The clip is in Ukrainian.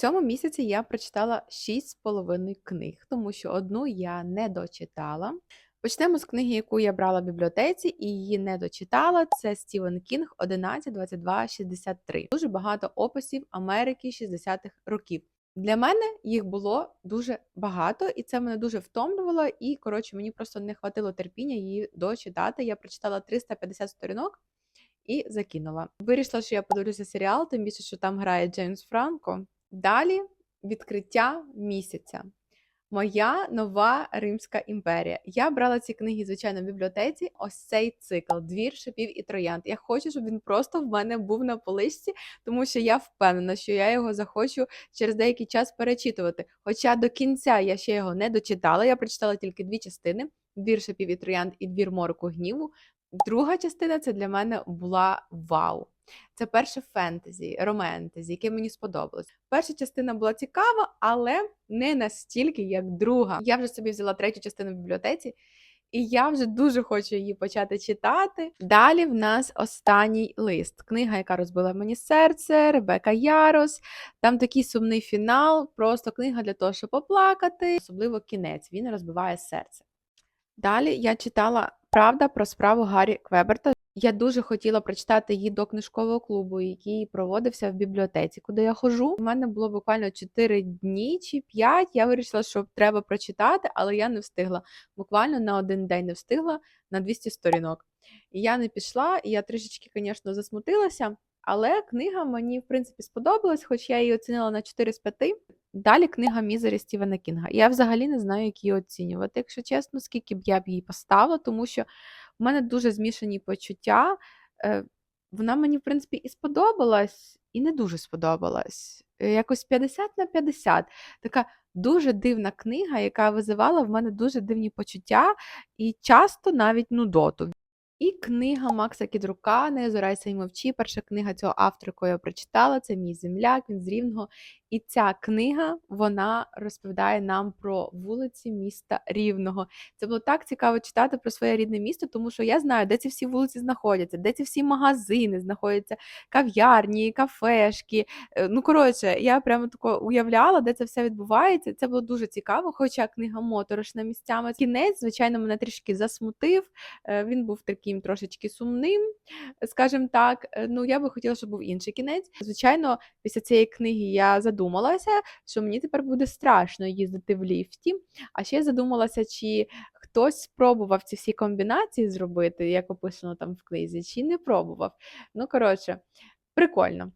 цьому місяці я прочитала 6,5 книг, тому що одну я не дочитала. Почнемо з книги, яку я брала в бібліотеці і її не дочитала. Це Стівен Кінг 11, 22, 63. Дуже багато описів Америки 60-х років. Для мене їх було дуже багато, і це мене дуже втомлювало. І коротше, мені просто не хватило терпіння її дочитати. Я прочитала 350 сторінок і закинула. Вирішила, що я подивлюся серіал, тим більше, що там грає Джеймс Франко. Далі відкриття місяця. Моя нова Римська імперія. Я брала ці книги, звичайно, в бібліотеці. Ось цей цикл Двір шипів і троянд. Я хочу, щоб він просто в мене був на поличці, тому що я впевнена, що я його захочу через деякий час перечитувати. Хоча до кінця я ще його не дочитала. Я прочитала тільки дві частини: двір шипів і троянд і двір мороку гніву. Друга частина це для мене була вау. Це перше фентезі, романтезі, яке мені сподобалось. Перша частина була цікава, але не настільки, як друга. Я вже собі взяла третю частину в бібліотеці, і я вже дуже хочу її почати читати. Далі в нас останній лист. Книга, яка розбила мені серце, Ребека Ярос. Там такий сумний фінал, просто книга для того, щоб поплакати, особливо кінець. Він розбиває серце. Далі я читала Правда про справу Гаррі Квеберта. Я дуже хотіла прочитати її до книжкового клубу, який проводився в бібліотеці, куди я ходжу. У мене було буквально 4 дні чи 5. Я вирішила, що треба прочитати, але я не встигла. Буквально на один день не встигла на 200 сторінок. І я не пішла, і я трішечки, звісно, засмутилася. Але книга мені, в принципі, сподобалась, хоч я її оцінила на 4 з 5. Далі книга Мізері Стівена Кінга. Я взагалі не знаю, як її оцінювати, якщо чесно, скільки б я б її поставила, тому що в мене дуже змішані почуття. Е, Вона мені, в принципі, і сподобалась, і не дуже сподобалась. Е, Якось 50 на 50. Така дуже дивна книга, яка визивала в мене дуже дивні почуття і часто навіть нудоту. І книга Макса Кідрука Не озирайся й мовчи. Перша книга цього автора, яку я прочитала, це мій земляк, він з Рівного. І ця книга вона розповідає нам про вулиці міста Рівного. Це було так цікаво читати про своє рідне місто, тому що я знаю, де ці всі вулиці знаходяться, де ці всі магазини знаходяться, кав'ярні, кафешки. Е, Ну, коротше, я прямо тако уявляла, де це все відбувається. Це було дуже цікаво, хоча книга моторошна місцями. Кінець, звичайно, мене трішки засмутив. Е, Він був таким трошечки сумним, скажімо так. Е, Ну, я би хотіла, щоб був інший кінець. Звичайно, після цієї книги я задумалася, що мені тепер буде страшно їздити в ліфті. А ще я задумалася, чи хтось спробував ці всі комбінації зробити, як описано там в книзі, чи не пробував. Ну, коротше, прикольно.